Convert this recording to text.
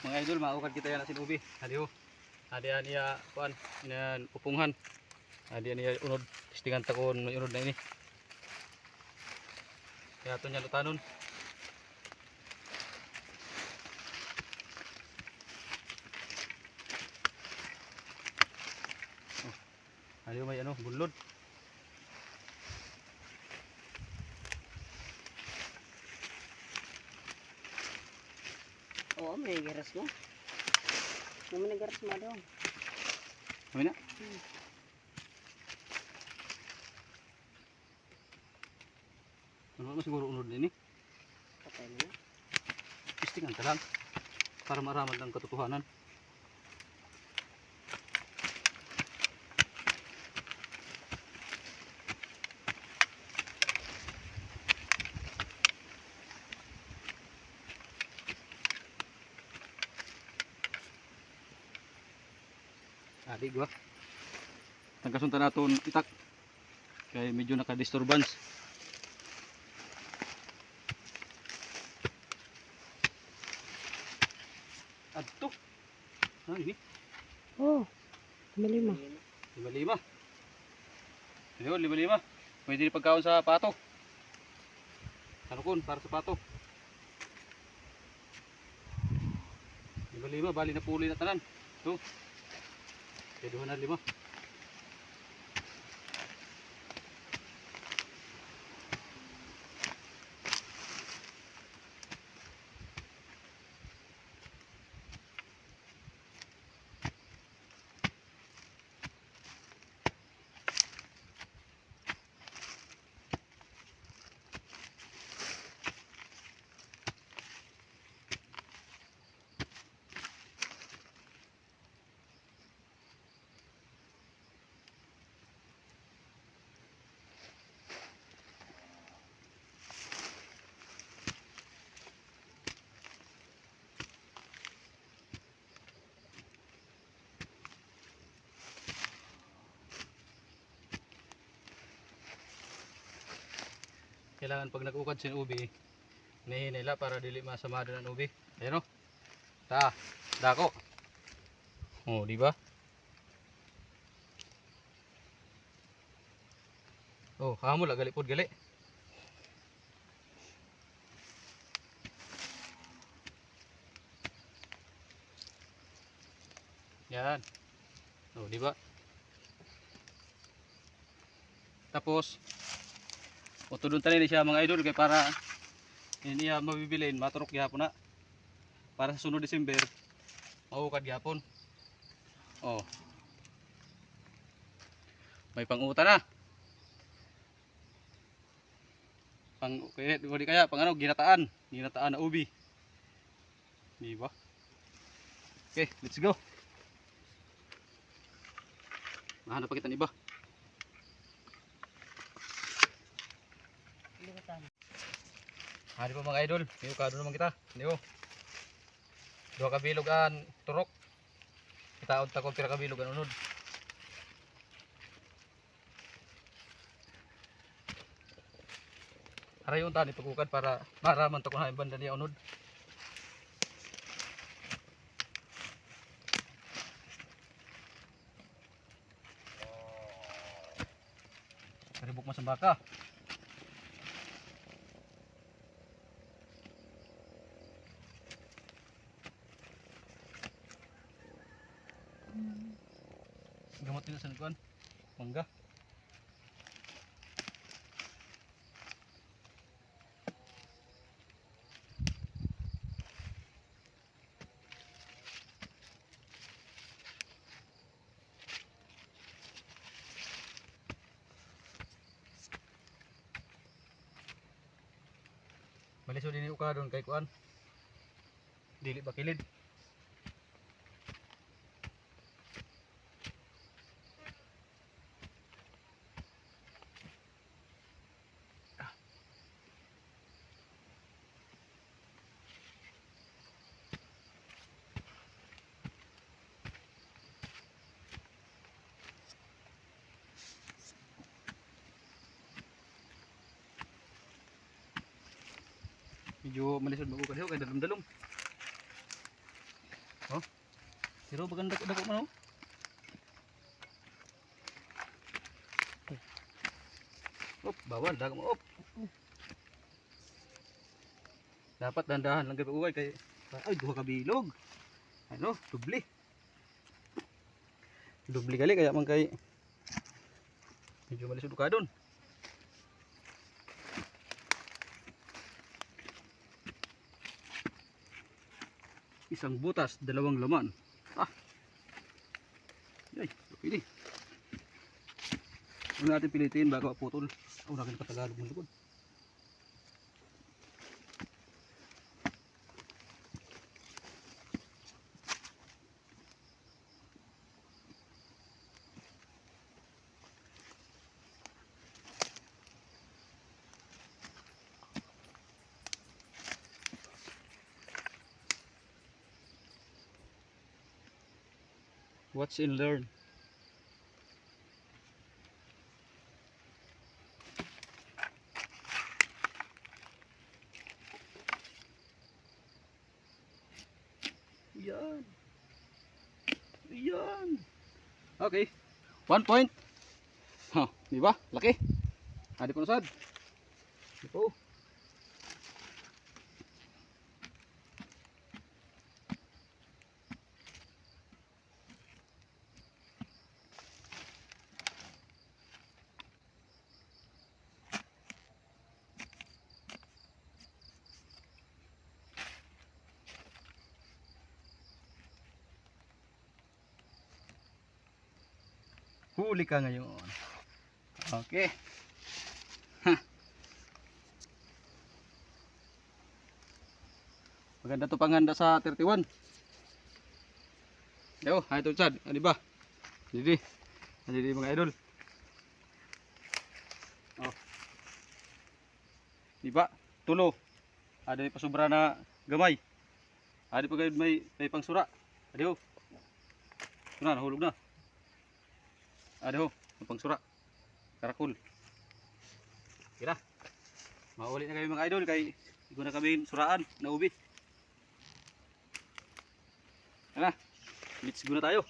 Mga idol, maukad kita yan asin ubi. Hadi ho. Hadi yan iya kuan, yan pupunghan. Hadi yan iya unod tistingan takon may unod na ini. Kaya ito niya lutanon. Oh. May ano, bunlod. Oo, may garas mo. Naman na garas mo daw. May na. Ano mo siguro unod na ini? Patay mo na. Tistingan ka lang. Para maraman lang katotohanan. Adi gua. Tangkasunta naton itak. Kaya medyo naka-disturbance. Adto. Ano ini? Oh, malima. Lima lima. Ayun, lima lima. Pwede rin pagkaon sa pato. Ano kun, para sa pato. Lima lima, bali na puli na tanan. Ito. Pwede na lima. Kailangan pag nag-ukad sin ubi, nihin nila para dili masamado ng ubi. Ayan o. Ta, dako. Oh, di ba? Oh, hamo la gali pod gali. Yan. Oh, di ba? Tapos Utudon tanin siya mga idol kay para hindi niya mabibilin maturok gyapon na. Para sa sunod December maukad gyapon. Oh. May panguta na. Pang kaya di kaya pang ano ginataan, ginataan na ubi. Di ba? Okay, let's go. Mahanap pa kita ng iba. Hari po mga idol, niyo kado naman kita. Niyo. Dua ka bilog an turok. Kita unta ko pira ka bilog unod. Aray unta ni pagukad para maraman to kung hain banda niya unod. Karibok mo Gamot nila sa nagkuhan. Mangga. Malisod din yung ukadon kay kuan. Dili ba kilid? Medyo malisod mag-ukad kay dalom-dalom. Pero maganda ko dako man oh. Op, bawal dago mo op. Dapat dandahan lang gabi uway kay ay duha ka bilog. Ano, dubli. Dubli gali kaya man kay medyo malisod ka doon. Isang butas, dalawang laman. Ah. Ay, pwede. Huwag natin pilitin bago putol. Oh, nakin pa Tagalog ng likod. Watch and learn. Yan. Yan. Okay. One point. Ha, di ba? Laki. Adi po nasad. Di po. Huli ka ngayon. Okay. Ha. Maganda to panganda sa 31. Yo, ay to sad, ano ba? Didi. Didi mga idol. Oh. Di ba? Tulo. Ada pa sobra na gamay. Ada pa may may pangsura. Adiho. Na, nahulog na. Adiho, may pangsura. Karakol. Kira. Mauli na kami mga idol kay ko na kami suraan na ubi. Ano? Let's go na tayo.